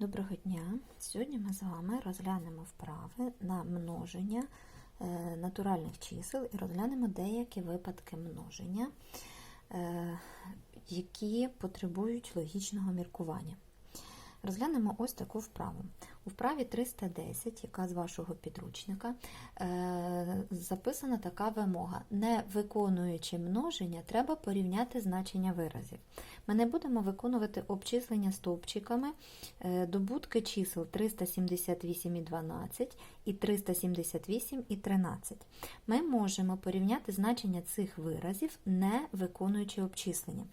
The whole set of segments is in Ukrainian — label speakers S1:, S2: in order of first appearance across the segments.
S1: Доброго дня! Сьогодні ми з вами розглянемо вправи на множення е, натуральних чисел і розглянемо деякі випадки множення, е, які потребують логічного міркування. Розглянемо ось таку вправу. У вправі 310, яка з вашого підручника, е, записана така вимога. Не виконуючи множення, треба порівняти значення виразів. Ми не будемо виконувати обчислення стовпчиками е, добутки чисел 378 і 12 і 378 і 13. Ми можемо порівняти значення цих виразів, не виконуючи обчислення.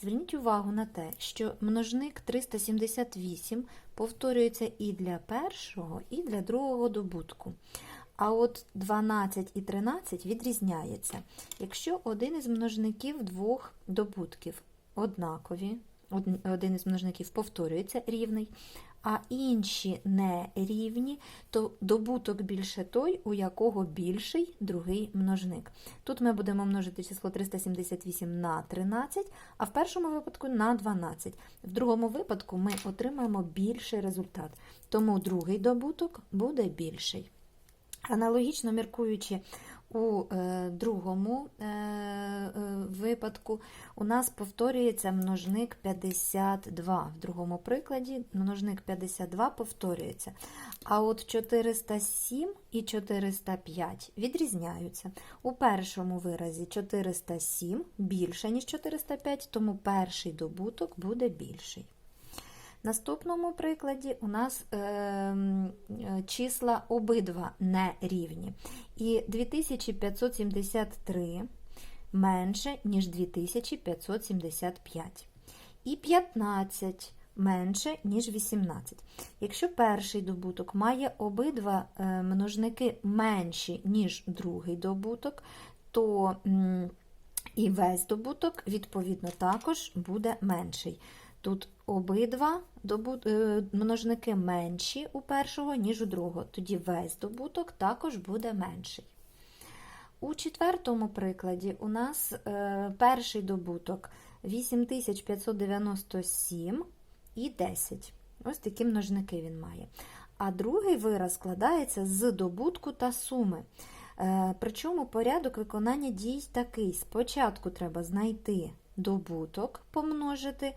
S1: Зверніть увагу на те, що множник 378 повторюється і для першого, і для другого добутку. А от 12 і 13 відрізняється. Якщо один із множників двох добутків однакові, один із множників повторюється рівний, а інші не рівні, то добуток більше той, у якого більший другий множник. Тут ми будемо множити число 378 на 13, а в першому випадку на 12. В другому випадку ми отримаємо більший результат, тому другий добуток буде більший. Аналогічно міркуючи у е, другому е, е, випадку, у нас повторюється множник 52. В другому прикладі множник 52 повторюється. А от 407 і 405 відрізняються. У першому виразі 407 більше, ніж 405, тому перший добуток буде більший. Наступному прикладі у нас е, е, числа обидва не рівні. І 2573 менше, ніж 2575. І 15 менше, ніж 18. Якщо перший добуток має обидва е, множники менші, ніж другий добуток, то і весь добуток, відповідно, також буде менший. Тут обидва е, множники менші у першого, ніж у другого. Тоді весь добуток також буде менший. У четвертому прикладі у нас е, перший добуток 8597 і 10. Ось такі множники він має. А другий вираз складається з добутку та суми. Е, причому порядок виконання дій такий: спочатку треба знайти добуток помножити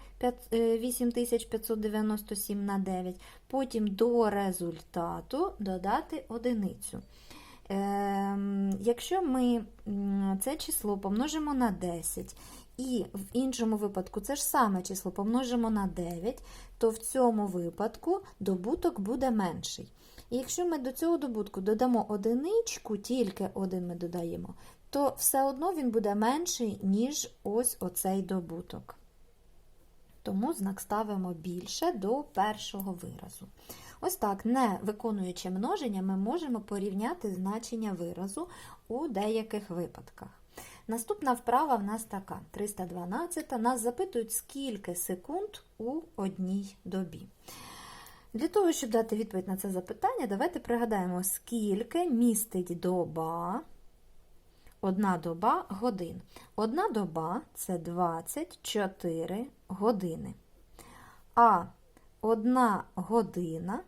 S1: 8597 на 9, потім до результату додати одиницю. Ем, якщо ми це число помножимо на 10, і в іншому випадку це ж саме число помножимо на 9, то в цьому випадку добуток буде менший. І якщо ми до цього добутку додамо одиничку, тільки один ми додаємо, то все одно він буде менший, ніж ось оцей добуток. Тому знак ставимо більше до першого виразу. Ось так, не виконуючи множення, ми можемо порівняти значення виразу у деяких випадках. Наступна вправа в нас така: 312. Нас запитують, скільки секунд у одній добі. Для того, щоб дати відповідь на це запитання, давайте пригадаємо, скільки містить доба. Одна доба годин. Одна доба це 24 години. А одна година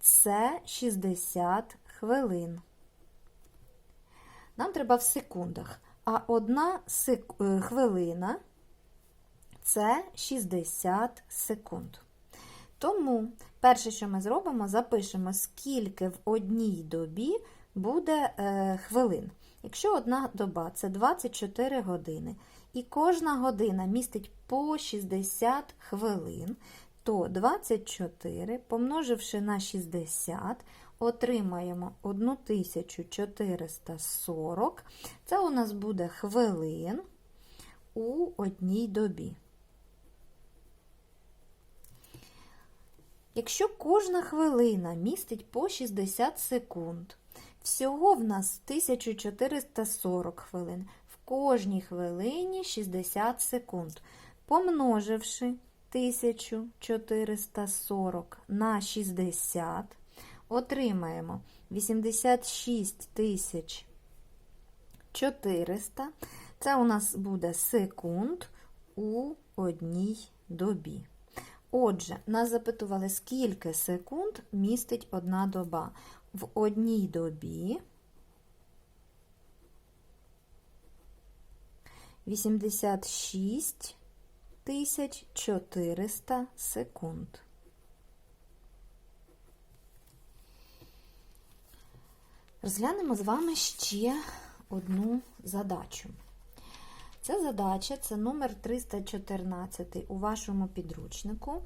S1: це 60 хвилин. Нам треба в секундах. А одна сек... Е, хвилина це 60 секунд. Тому перше, що ми зробимо, запишемо, скільки в одній добі буде е, хвилин. Якщо одна доба це 24 години, і кожна година містить по 60 хвилин, то 24, помноживши на 60, отримаємо 1440. Це у нас буде хвилин у одній добі. Якщо кожна хвилина містить по 60 секунд, всього в нас 1440 хвилин, в кожній хвилині 60 секунд. Помноживши 1440 на 60, отримаємо 86 400. Це у нас буде секунд у одній добі. Отже, нас запитували, скільки секунд містить одна доба. В одній добі 86 тисяч 400 секунд. Розглянемо з вами ще одну задачу. Ця задача це номер 314 у вашому підручнику.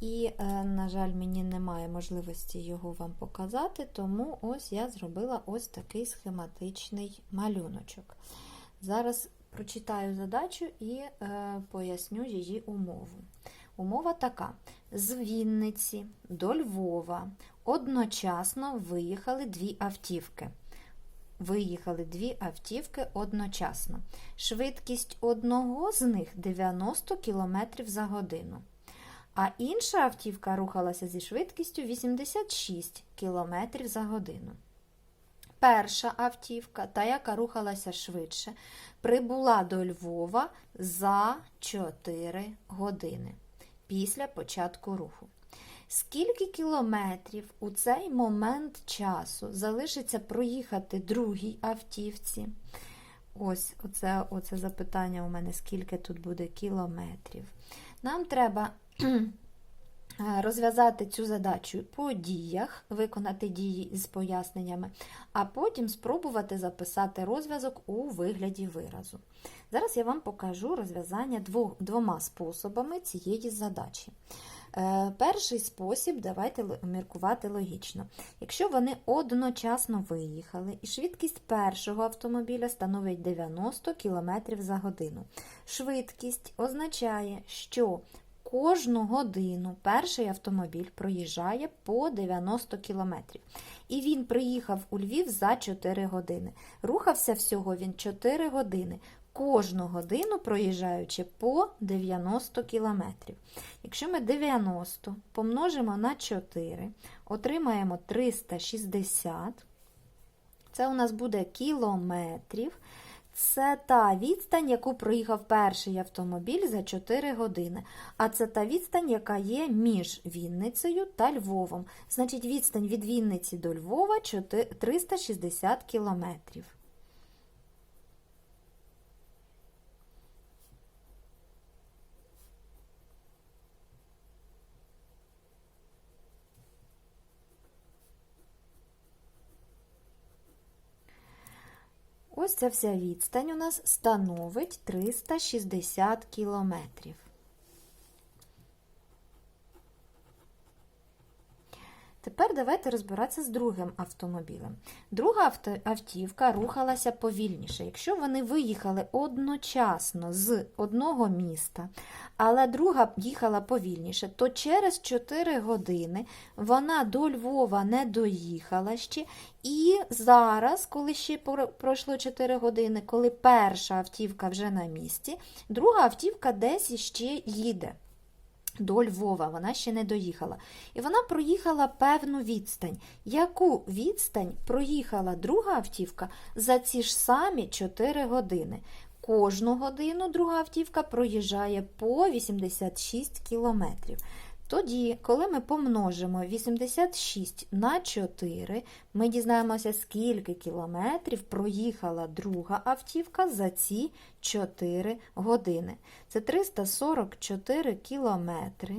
S1: І, е, на жаль, мені немає можливості його вам показати, тому ось я зробила ось такий схематичний малюночок. Зараз прочитаю задачу і е, поясню її умову. Умова така: з Вінниці до Львова одночасно виїхали дві автівки. Виїхали дві автівки одночасно. Швидкість одного з них 90 км за годину. А інша автівка рухалася зі швидкістю 86 км за годину. Перша автівка, та яка рухалася швидше, прибула до Львова за 4 години після початку руху. Скільки кілометрів у цей момент часу залишиться проїхати другій автівці? Ось оце, оце запитання у мене, скільки тут буде кілометрів. Нам треба розв'язати цю задачу по діях, виконати дії з поясненнями, а потім спробувати записати розв'язок у вигляді виразу. Зараз я вам покажу розв'язання двома способами цієї задачі. Е, перший спосіб, давайте міркувати логічно. Якщо вони одночасно виїхали, і швидкість першого автомобіля становить 90 км за годину. Швидкість означає, що кожну годину перший автомобіль проїжджає по 90 км. І він приїхав у Львів за 4 години. Рухався всього він 4 години кожну годину проїжджаючи по 90 км. Якщо ми 90 помножимо на 4, отримаємо 360, це у нас буде кілометрів. Це та відстань, яку проїхав перший автомобіль за 4 години. А це та відстань, яка є між Вінницею та Львовом. Значить, відстань від Вінниці до Львова 360 кілометрів. Ось ця вся відстань у нас становить 360 кілометрів. Тепер давайте розбиратися з другим автомобілем. Друга автівка рухалася повільніше. Якщо вони виїхали одночасно з одного міста, але друга їхала повільніше, то через 4 години вона до Львова не доїхала ще. І зараз, коли ще пройшло 4 години, коли перша автівка вже на місці, друга автівка десь іще їде до Львова, вона ще не доїхала. І вона проїхала певну відстань. Яку відстань проїхала друга автівка за ці ж самі 4 години? Кожну годину друга автівка проїжджає по 86 кілометрів. Тоді, коли ми помножимо 86 на 4, ми дізнаємося, скільки кілометрів проїхала друга автівка за ці 4 години. Це 344 кілометри.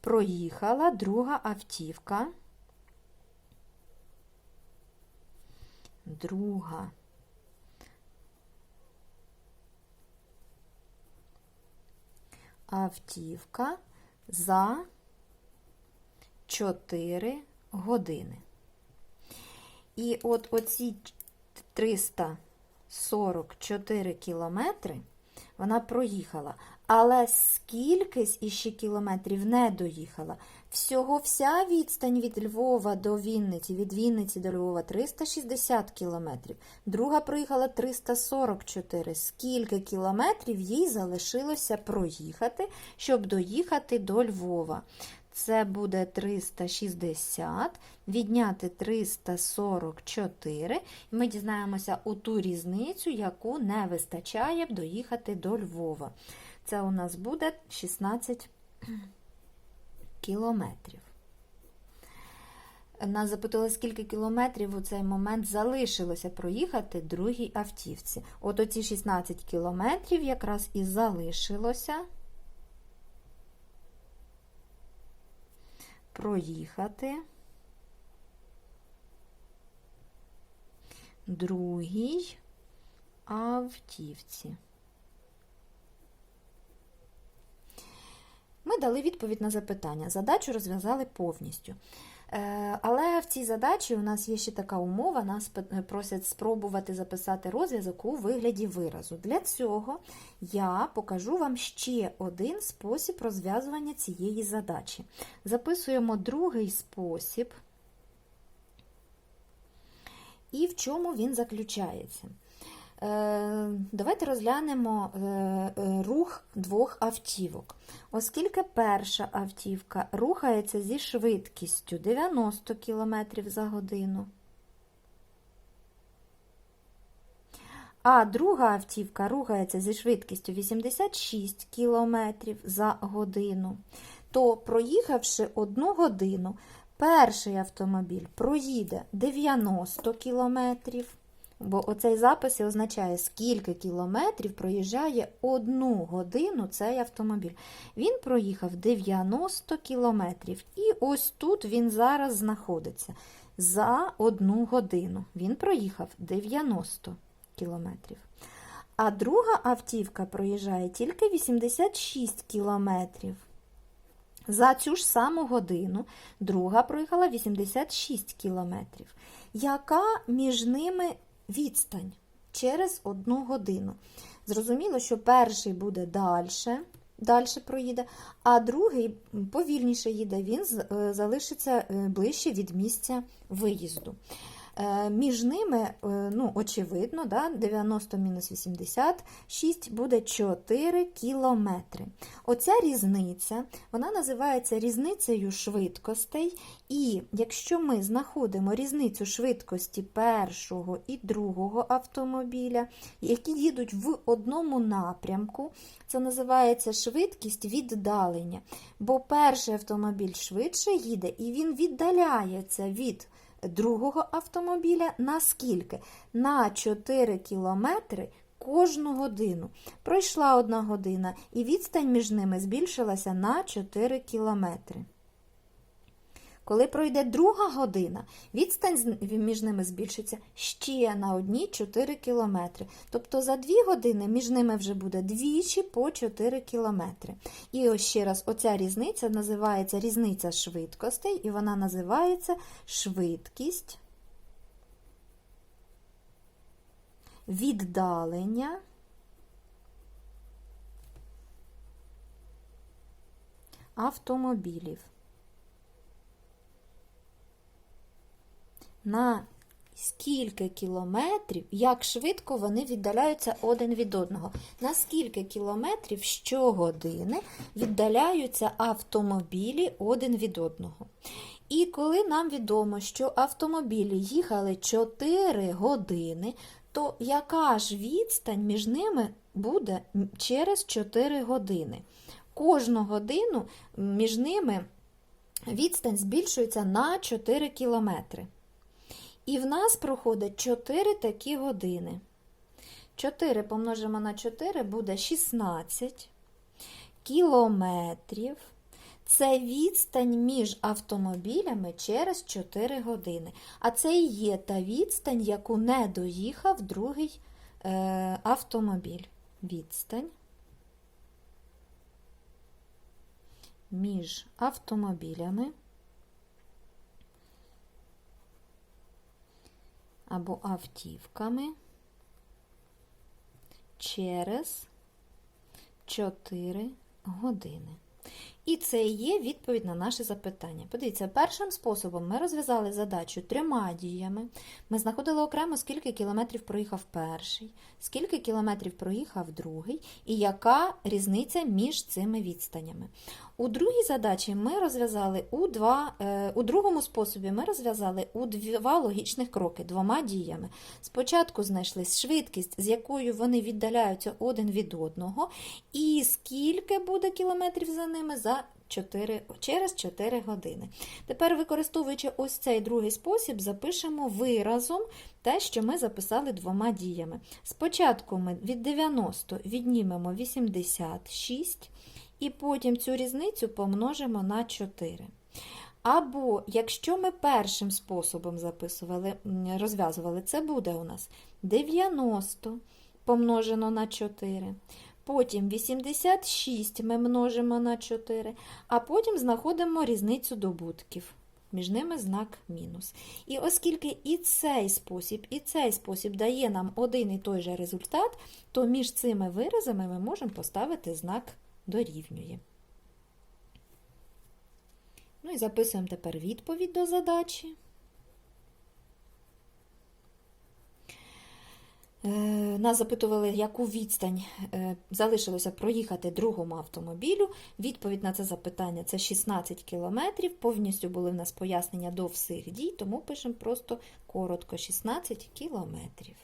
S1: Проїхала друга автівка. Друга. Автівка за 4 години. І от оці 344 кілометри вона проїхала. Але скільки іще кілометрів не доїхала. Всього вся відстань від Львова до Вінниці, від Вінниці до Львова 360 кілометрів. Друга проїхала 344. Скільки кілометрів їй залишилося проїхати, щоб доїхати до Львова? Це буде 360, відняти 344. І ми дізнаємося у ту різницю, яку не вистачає б доїхати до Львова. Це у нас буде 16 кілометрів. Нас запитали, скільки кілометрів у цей момент залишилося проїхати другій автівці. От оці 16 кілометрів якраз і залишилося проїхати другій автівці. Ми дали відповідь на запитання. Задачу розв'язали повністю. Е, Але в цій задачі у нас є ще така умова, нас просять спробувати записати розв'язок у вигляді виразу. Для цього я покажу вам ще один спосіб розв'язування цієї задачі. Записуємо другий спосіб. І в чому він заключається? Е, Давайте розглянемо е, е, рух двох автівок. Оскільки перша автівка рухається зі швидкістю 90 км за годину, а друга автівка рухається зі швидкістю 86 км за годину, то проїхавши одну годину, перший автомобіль проїде 90 кілометрів. Бо оцей запис і означає, скільки кілометрів проїжджає одну годину цей автомобіль. Він проїхав 90 кілометрів. І ось тут він зараз знаходиться. За одну годину він проїхав 90 кілометрів. А друга автівка проїжджає тільки 86 кілометрів. За цю ж саму годину друга проїхала 86 кілометрів. Яка між ними відстань через одну годину? Зрозуміло, що перший буде далі, далі проїде, а другий повільніше їде, він е, залишиться е, ближче від місця виїзду. Е, Між ними, е, ну, очевидно, да, 90 мінус 86 буде 4 кілометри. Оця різниця, вона називається різницею швидкостей. І якщо ми знаходимо різницю швидкості першого і другого автомобіля, які їдуть в одному напрямку, це називається швидкість віддалення. Бо перший автомобіль швидше їде і він віддаляється від другого автомобіля на скільки? На 4 кілометри кожну годину. Пройшла одна година, і відстань між ними збільшилася на 4 кілометри. Коли пройде друга година, відстань між ними збільшиться ще на одні 4 кілометри. Тобто за 2 години між ними вже буде двічі по 4 кілометри. І ось ще раз, оця різниця називається різниця швидкостей, і вона називається швидкість віддалення автомобілів. На скільки кілометрів, як швидко вони віддаляються один від одного. На скільки кілометрів щогодини віддаляються автомобілі один від одного. І коли нам відомо, що автомобілі їхали 4 години, то яка ж відстань між ними буде через 4 години? Кожну годину між ними відстань збільшується на 4 кілометри. І в нас проходить 4 такі години. 4 помножимо на 4 буде 16 кілометрів. Це відстань між автомобілями через 4 години. А це і є та відстань, яку не доїхав другий е, автомобіль. Відстань між автомобілями. Або автівками через 4 години. І це є відповідь на наше запитання. Подивіться, першим способом ми розв'язали задачу трьома діями. Ми знаходили окремо, скільки кілометрів проїхав перший, скільки кілометрів проїхав другий, і яка різниця між цими відстанями. У другій задачі ми розв'язали у два, е, у другому способі ми розв'язали у два логічних кроки двома діями. Спочатку знайшли швидкість, з якою вони віддаляються один від одного, і скільки буде кілометрів за ними за 4, через 4 години. Тепер, використовуючи ось цей другий спосіб, запишемо виразом те, що ми записали двома діями. Спочатку ми від 90 віднімемо 86, і потім цю різницю помножимо на 4. Або, якщо ми першим способом записували, розв'язували, це буде у нас 90 помножено на 4. Потім 86 ми множимо на 4, а потім знаходимо різницю добутків. Між ними знак мінус. І оскільки і цей спосіб, і цей спосіб дає нам один і той же результат, то між цими виразами ми можемо поставити знак дорівнює. Ну і записуємо тепер відповідь до задачі. Нас запитували, яку відстань е, залишилося проїхати другому автомобілю. Відповідь на це запитання це 16 кілометрів. Повністю були в нас пояснення до всіх дій, тому пишемо просто коротко 16 кілометрів.